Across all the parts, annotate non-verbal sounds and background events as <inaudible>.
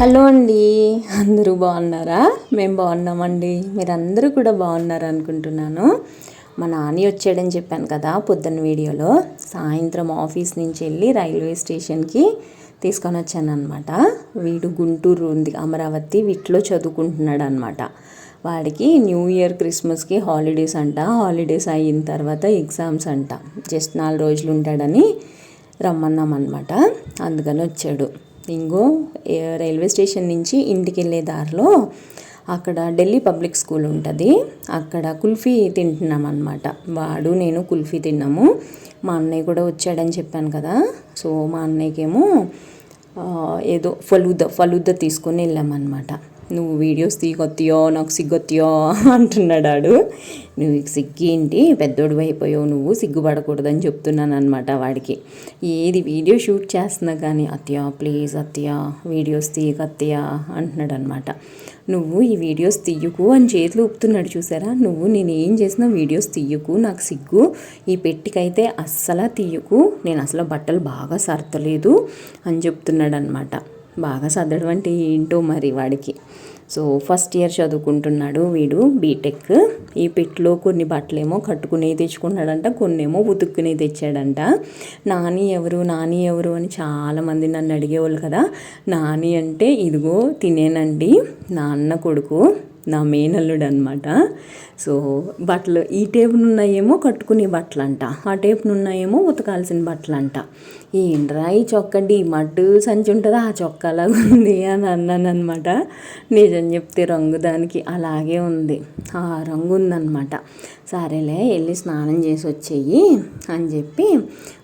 Hello అండి. అందరూ బాగున్నారా? మేము బాగున్నామండి. మీరందరూ కూడా బాగున్నారు అనుకుంటున్నాను మా నాని వచ్చాడని చెప్పాను కదా పొద్దున్న వీడియోలో. సాయంత్రం ఆఫీస్ నుంచి వెళ్ళి రైల్వే స్టేషన్కి తీసుకొని వచ్చాను అనమాట వీడు గుంటూరు ఉంది అమరావతి వీటిలో చదువుకుంటున్నాడు అనమాట వాడికి న్యూ ఇయర్ క్రిస్మస్కి హాలిడేస్ అంట. హాలిడేస్ అయిన తర్వాత ఎగ్జామ్స్ అంట. జస్ట్ నాలుగు రోజులు ఉంటాడని రమ్మన్నాం అనమాట అందుకని వచ్చాడు. ఇంగో రైల్వే స్టేషన్ నుంచి ఇంటికి వెళ్ళే దారిలో అక్కడ ఢిల్లీ పబ్లిక్ స్కూల్ ఉంటుంది. అక్కడ కుల్ఫీ తింటున్నాం అనమాట వాడు నేను కుల్ఫీ తిన్నాము. మా అన్నయ్య కూడా వచ్చాడని చెప్పాను కదా. సో మా అన్నయ్యకేమో ఏదో ఫలూద ఫలూద తీసుకొని వెళ్ళామన్నమాట. నువ్వు వీడియోస్ తీగొత్తియో నాకు సిగ్గొత్తియో అంటున్నాడు నువ్వు సిగ్గేంటి పెద్దోడు అయిపోయావు నువ్వు సిగ్గుపడకూడదని చెప్తున్నాను అనమాట వాడికి. ఏది వీడియో షూట్ చేస్తున్నా కానీ అత్య ప్లీజ్ అత్తయా వీడియోస్ తీయకత్య అంటున్నాడు అనమాట నువ్వు ఈ వీడియోస్ తీయకు అని చేతులు ఊపుతున్నాడు చూసారా? నువ్వు నేను ఏం చేసినా వీడియోస్ తీయకు నాకు సిగ్గు. ఈ పెట్టికైతే అస్సలు తీయకు. నేను అసలు బట్టలు బాగా సర్తలేదు అని చెప్తున్నాడు అనమాట బాగా సర్దడం అంటే ఏంటో మరి వాడికి. సో ఫస్ట్ ఇయర్ చదువుకుంటున్నాడు వీడు బీటెక్. ఈ పెట్లో కొన్ని బట్టలేమో కట్టుకునే తెచ్చుకున్నాడంట కొన్ని ఏమో ఉతుక్కునే తెచ్చాడంట. నాని ఎవరు నాని ఎవరు అని చాలామంది నన్ను అడిగేవాళ్ళు కదా. నాని అంటే ఇదిగో తినేనండి నాన్న కొడుకు నా మేనల్లుడు అనమాట సో బట్టలు ఈ టేపునున్నాయేమో కట్టుకునే బట్టలు అంట ఆ టేపునున్నాయేమో ఉతకాల్సిన బట్టలు అంట ఏంట్రా ఈ చొక్క మట్టు సంచి ఉంటుందా? ఆ చొక్కలాగా ఉంది అని అన్నాను అనమాట నిజం చెప్తే రంగు దానికి అలాగే ఉంది. ఆ రంగు ఉందన్నమాట. సరేలే వెళ్ళి స్నానం చేసి వచ్చేయి అని చెప్పి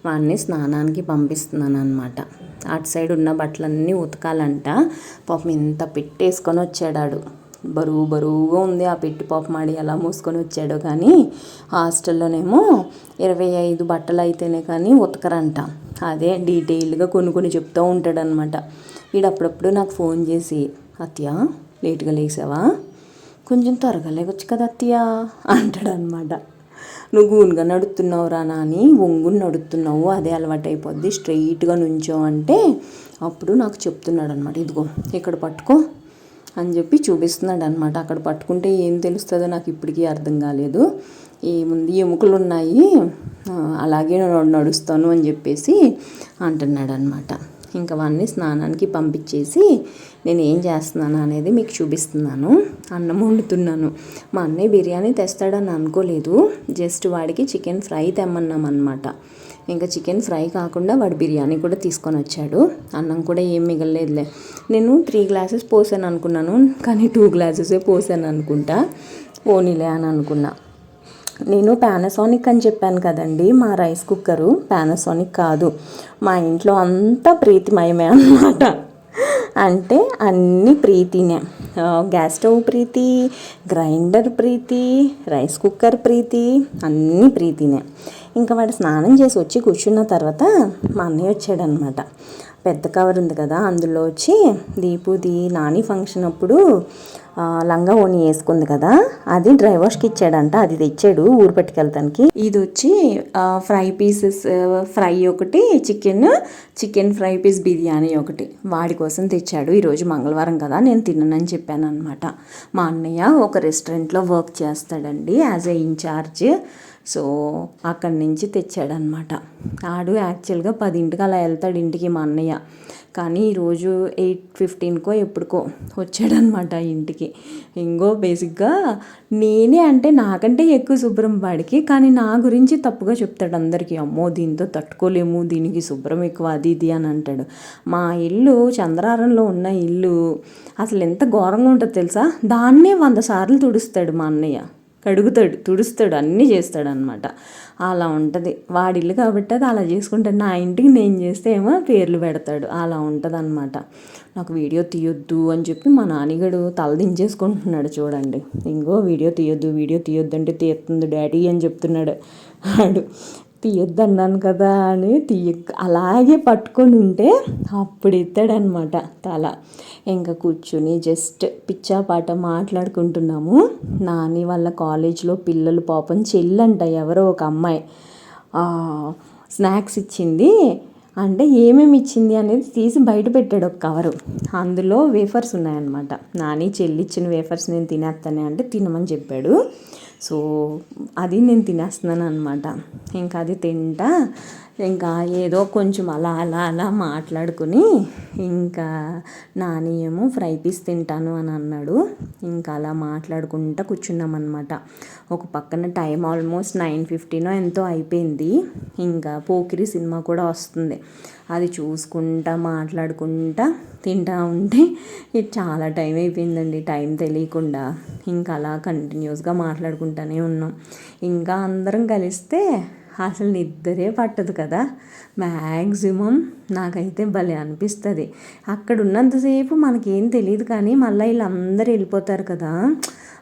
వాడిని స్నానానికి పంపిస్తున్నాను అనమాట అటు సైడ్ ఉన్న బట్టలన్నీ ఉతకాలంట. పాపం ఇంత పెట్టేసుకొని వచ్చాడాడు. బరువు బరువుగా ఉంది. ఆ పెట్టి మాడి ఎలా మూసుకొని వచ్చాడో కానీ హాస్టల్లోనేమో ఇరవై ఐదు బట్టలు అయితేనే కానీ ఉతకరంట. అదే డీటెయిల్గా కొన్ని కొన్ని చెప్తూ ఉంటాడనమాట వీడు అప్పుడప్పుడు నాకు ఫోన్ చేసి అత్య లేట్గా లేసావా? కొంచెం త్వరగా లేవచ్చు కదా అత్తయ్య అంటాడనమాట నువ్వు గూనుగా నడుస్తున్నావు రా నాని ఒంగుని నడుస్తున్నావు అదే అలవాటు అయిపోద్ది స్ట్రైట్గా నుంచో అంటే అప్పుడు నాకు చెప్తున్నాడు అనమాట ఇదిగో ఇక్కడ పట్టుకో అని చెప్పి చూపిస్తున్నాడు అనమాట అక్కడ పట్టుకుంటే ఏం తెలుస్తుందో నాకు ఇప్పటికీ అర్థం కాలేదు. ఏముంది ఎముకలు ఉన్నాయి అలాగే నడుస్తాను అని చెప్పేసి అంటున్నాడు అనమాట ఇంకా వాడిని స్నానానికి పంపించేసి నేను ఏం చేస్తున్నాను అనేది మీకు చూపిస్తున్నాను. అన్నం వండుతున్నాను. మా అన్నయ్య బిర్యానీ తెస్తాడని అనుకోలేదు. జస్ట్ వాడికి చికెన్ ఫ్రై తెమ్మన్నాం అనమాట ఇంకా చికెన్ ఫ్రై కాకుండా వాడు బిర్యానీ కూడా తీసుకొని వచ్చాడు. అన్నం కూడా ఏం మిగలలేదులే. నేను త్రీ గ్లాసెస్ పోసాను అనుకున్నాను కానీ టూ గ్లాసెసే పోసాను అనుకుంటా. పోనీలే అని అనుకున్నా. నేను పానాసోనిక్ అని చెప్పాను కదండి మా రైస్ కుక్కరు పానాసోనిక్ కాదు. మా ఇంట్లో అంతా ప్రీతిమయమే అన్నమాట. అంటే అన్ని ప్రీతినే. Gas stove Preethi grinder Preethi rice cooker Preethi అన్నీ ప్రీతినే. ఇంకా వాడు స్నానం చేసి వచ్చి కూర్చున్న తర్వాత మా అన్నయ్య వచ్చాడనమాట. పెద్ద కవర్ ఉంది కదా అందులో వచ్చి దీపుది నాని ఫంక్షన్ అప్పుడు లంగా ఓని వేసుకుంది కదా అది డ్రైవర్స్కి ఇచ్చాడంట అది తెచ్చాడు ఊరు పట్టుకెళ్తానికి. ఇది వచ్చి ఫ్రై పీసెస్ ఫ్రై ఒకటి chicken chicken fry piece biryani ఒకటి వాడి కోసం తెచ్చాడు ఈరోజు మంగళవారం కదా నేను తిననని చెప్పాను అనమాట మా అన్నయ్య ఒక రెస్టారెంట్లో వర్క్ చేస్తాడండి యాజ్ ఏ ఇన్ఛార్జ్ సో అక్కడి నుంచి తెచ్చాడనమాట ఆడు యాక్చువల్గా పదింటికి అలా వెళ్తాడు ఇంటికి మా అన్నయ్య. కానీ ఈరోజు ఎయిట్ ఫిఫ్టీన్కో ఎప్పుడుకో వచ్చాడనమాట ఇంటికి. ఇంకో బేసిక్గా నేనే అంటే నాకంటే ఎక్కువ శుభ్రం వాడికి కానీ నా గురించి తప్పుగా చెప్తాడు అందరికీ. అమ్మో దీంతో తట్టుకోలేము దీనికి శుభ్రం ఎక్కువ అది ఇది అని అంటాడు. మా ఇల్లు చంద్రారంలో ఉన్న ఇల్లు అసలు ఎంత ఘోరంగా ఉంటుందో తెలుసా? దాన్నే వంద సార్లు తుడుస్తాడు మా అన్నయ్య. కడుగుతాడు తుడుస్తాడు అన్నీ చేస్తాడు అనమాట అలా ఉంటుంది. వాడిల్లు కాబట్టి అది అలా చేసుకుంటాడు నా ఇంటికి నేను చేస్తే ఏమో పేర్లు పెడతాడు. అలా ఉంటుంది అనమాట నాకు వీడియో తీయొద్దు అని చెప్పి మా నాన్నగడు తల దించేసుకుంటున్నాడు చూడండి. ఇంకో వీడియో తీయొద్దు వీడియో తీయొద్దు అంటే తీస్తుంది డాడీ అని చెప్తున్నాడు. వాడు తీయొద్దన్నాను కదా అని తీయ అలాగే పట్టుకొని ఉంటే అప్పుడు ఎత్తాడనమాట తల. ఇంకా కూర్చుని జస్ట్ పిచ్చాపాట మాట్లాడుకుంటున్నాము. నాని వాళ్ళ కాలేజ్లో పిల్లలు పాపం చెల్లంట ఎవరో ఒక అమ్మాయి. స్నాక్స్ ఇచ్చింది. అంటే ఏమేమి ఇచ్చింది అనేది తీసి బయట పెట్టాడు ఒక కవరు. అందులో వేఫర్స్ ఉన్నాయన్నమాట. నాని చెల్లిచ్చిన వేఫర్స్ నేను తినేస్తానే అంటే తినమని చెప్పాడు. సో అది నేను తినేస్తున్నాను అనమాట ఇంకా అది తింటా. ఇంకా ఏదో కొంచెం అలా అలా అలా మాట్లాడుకుని ఇంకా నాని ఏమో ఫ్రై పీస్ తింటాను అని అన్నాడు. ఇంకా అలా మాట్లాడుకుంటా కూర్చున్నామన్నమాట. ఒక పక్కన టైం ఆల్మోస్ట్ నైన్ ఫిఫ్టీనో ఎంతో అయిపోయింది. ఇంకా పోకిరి సినిమా కూడా వస్తుంది. అది చూసుకుంటా మాట్లాడుకుంటా తింటా ఉంటే ఇది చాలా టైం అయిపోయిందండి. టైం తెలియకుండా ఇంకా అలా కంటిన్యూస్గా మాట్లాడుకుంటూనే ఉన్నాం. ఇంకా అందరం కలిస్తే అసలు నిద్రే పట్టదు కదా. మ్యాక్సిమం నాకైతే భలే అనిపిస్తుంది. అక్కడ ఉన్నంతసేపు మనకేం తెలియదు కానీ మళ్ళీ వీళ్ళందరూ వెళ్ళిపోతారు కదా.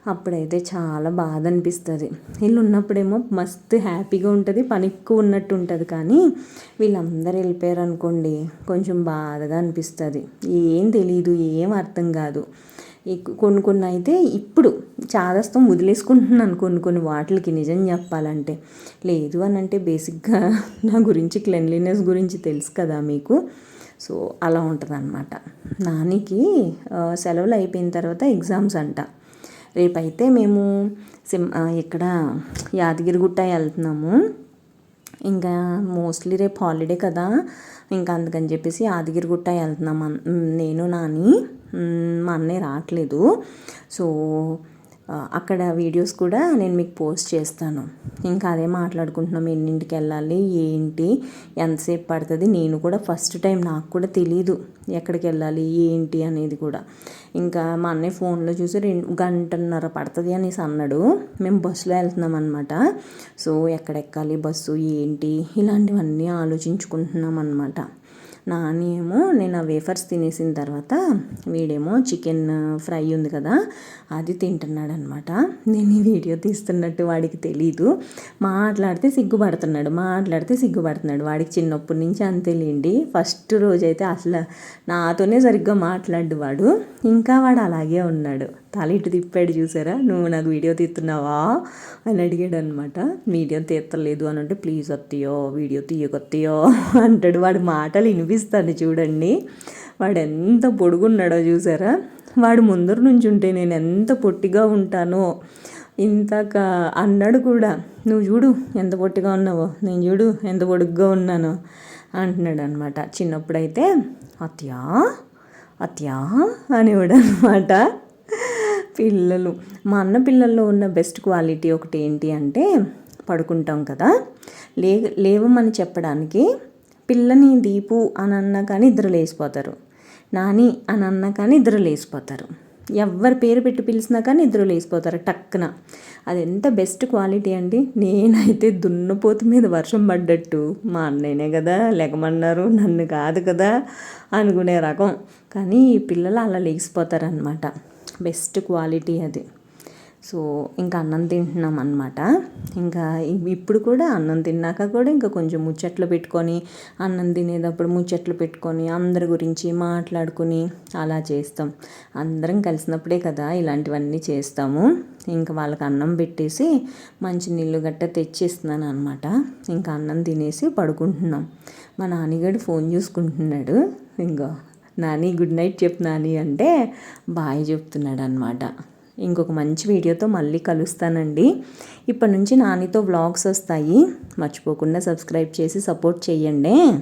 అప్పుడైతే చాలా బాధ అనిపిస్తుంది. వీళ్ళు ఉన్నప్పుడేమో మస్తు హ్యాపీగా ఉంటుంది పని ఎక్కువ ఉన్నట్టు ఉంటుంది కానీ వీళ్ళందరూ వెళ్ళిపోయారు అనుకోండి కొంచెం బాధగా అనిపిస్తుంది. ఏం తెలియదు ఏం అర్థం కాదు. కొన్ని కొన్ని అయితే ఇప్పుడు చాదస్తం వదిలేసుకుంటున్నాను కొన్ని కొన్ని వాటికి నిజం చెప్పాలంటే. లేదు అని అంటే బేసిక్గా <laughs> నా గురించి క్లెన్లీనెస్ గురించి తెలుసు కదా మీకు. సో అలా ఉంటుంది అనమాట నానికి సెలవులు అయిపోయిన తర్వాత ఎగ్జామ్స్ అంట. రేపైతే మేము సిమ్ ఇక్కడ యాదగిరిగుట్ట వెళ్తున్నాము. ఇంకా మోస్ట్లీ రేపు హాలిడే కదా. ఇంకా అందుకని చెప్పేసి యాదగిరిగుట్ట వెళ్తున్నాం నేను నాని మా అన్నయ్య రావట్లేదు. సో అక్కడ వీడియోస్ కూడా నేను మీకు పోస్ట్ చేస్తాను. ఇంకా అదే మాట్లాడుకుంటున్నాం ఎన్నింటికి వెళ్ళాలి ఏంటి ఎంతసేపు పడుతుంది? నేను కూడా ఫస్ట్ టైం నాకు కూడా తెలీదు ఎక్కడికి వెళ్ళాలి ఏంటి అనేది కూడా. ఇంకా మా అన్నయ్య ఫోన్లో చూసి రెండు గంటన్నర పడుతుంది అనేసి అన్నాడు. మేము బస్సులో వెళ్తున్నాం అనమాట సో ఎక్కడెక్కాలి బస్సు ఏంటి ఇలాంటివన్నీ ఆలోచించుకుంటున్నాం అనమాట నాని ఏమో నేను ఆ వేఫర్స్ తినేసిన తర్వాత వీడేమో చికెన్ ఫ్రై ఉంది కదా అది తింటున్నాడు అనమాట నేను ఈ వీడియో తీస్తున్నట్టు వాడికి తెలీదు. మాట్లాడితే సిగ్గుపడుతున్నాడు మాట్లాడితే సిగ్గుపడుతున్నాడు. వాడికి చిన్నప్పటి నుంచి అంతేలేండి ఫస్ట్ రోజైతే అసలు నాతోనే సరిగ్గా మాట్లాడు వాడు. ఇంకా వాడు అలాగే ఉన్నాడు. తల ఇటు తిప్పాడు చూసారా? నువ్వు నాకు వీడియో తీస్తున్నావా? అని అడిగాడు అనమాట వీడియో తీస్తలేదు అని అంటే ప్లీజ్ వత్తియో వీడియో తీయకొత్తియో <laughs> అంటాడు. వాడి మాటలు వినిపిస్తాను చూడండి. వాడు ఎంత పొడుగున్నాడో చూసారా? వాడు ముందర నుంచి ఉంటే నేను ఎంత పొట్టిగా ఉంటానో ఇంతక అన్నాడు కూడా నువ్వు చూడు ఎంత పొట్టిగా ఉన్నావో నేను చూడు ఎంత పొడుగ్గా ఉన్నానో అంటున్నాడు అనమాట చిన్నప్పుడైతే అత్యా అత్యా అనేవాడు అనమాట పిల్లలు. మా అన్న పిల్లల్లో ఉన్న బెస్ట్ క్వాలిటీ ఒకటి ఏంటి అంటే పడుకుంటాం కదా. లే లేవమని చెప్పడానికి పిల్లని దీపు అని అన్నా కానీ ఇద్దరు లేచిపోతారు. నాని అని అన్నా కానీ ఇద్దరు లేచిపోతారు. ఎవరి పేరు పెట్టి పిలిచినా కానీ ఇద్దరు లేచిపోతారు టక్కున. అది ఎంత బెస్ట్ క్వాలిటీ అండి? నేనైతే దున్నపోతు మీద వర్షం పడ్డట్టు. మా అన్నయ్యనే కదా లెగమన్నారు నన్ను కాదు కదా అనుకునే రకం. కానీ ఈ పిల్లలు అలా లేచిపోతారనమాట బెస్ట్ క్వాలిటీ అది. సో ఇంకా అన్నం తింటున్నాం అనమాట ఇంకా ఇప్పుడు కూడా అన్నం తిన్నాక కూడా ఇంకా కొంచెం ముచ్చట్లు పెట్టుకొని అన్నం తినేటప్పుడు ముచ్చట్లు పెట్టుకొని అందరి గురించి మాట్లాడుకుని అలా చేస్తాం. అందరం కలిసినప్పుడే కదా ఇలాంటివన్నీ చేస్తాము. ఇంకా వాళ్ళకి అన్నం పెట్టేసి మంచి నీళ్ళు గట్ట తెచ్చిస్తున్నాను అనమాట ఇంకా అన్నం తినేసి పడుకుంటున్నాం. మా నాన్నగాడు ఫోన్ చూసుకుంటున్నాడు. ఇంకా నాని గుడ్ నైట్ చెప్పు నాని అంటే బాయ్ చెప్తున్నాడు అనమాట ఇంకొక మంచి వీడియోతో మళ్ళీ కలుస్తానండి. ఇప్పటి నుంచి నానితో వ్లాగ్స్ వస్తాయి. మర్చిపోకుండా సబ్స్క్రైబ్ చేసి సపోర్ట్ చేయండి.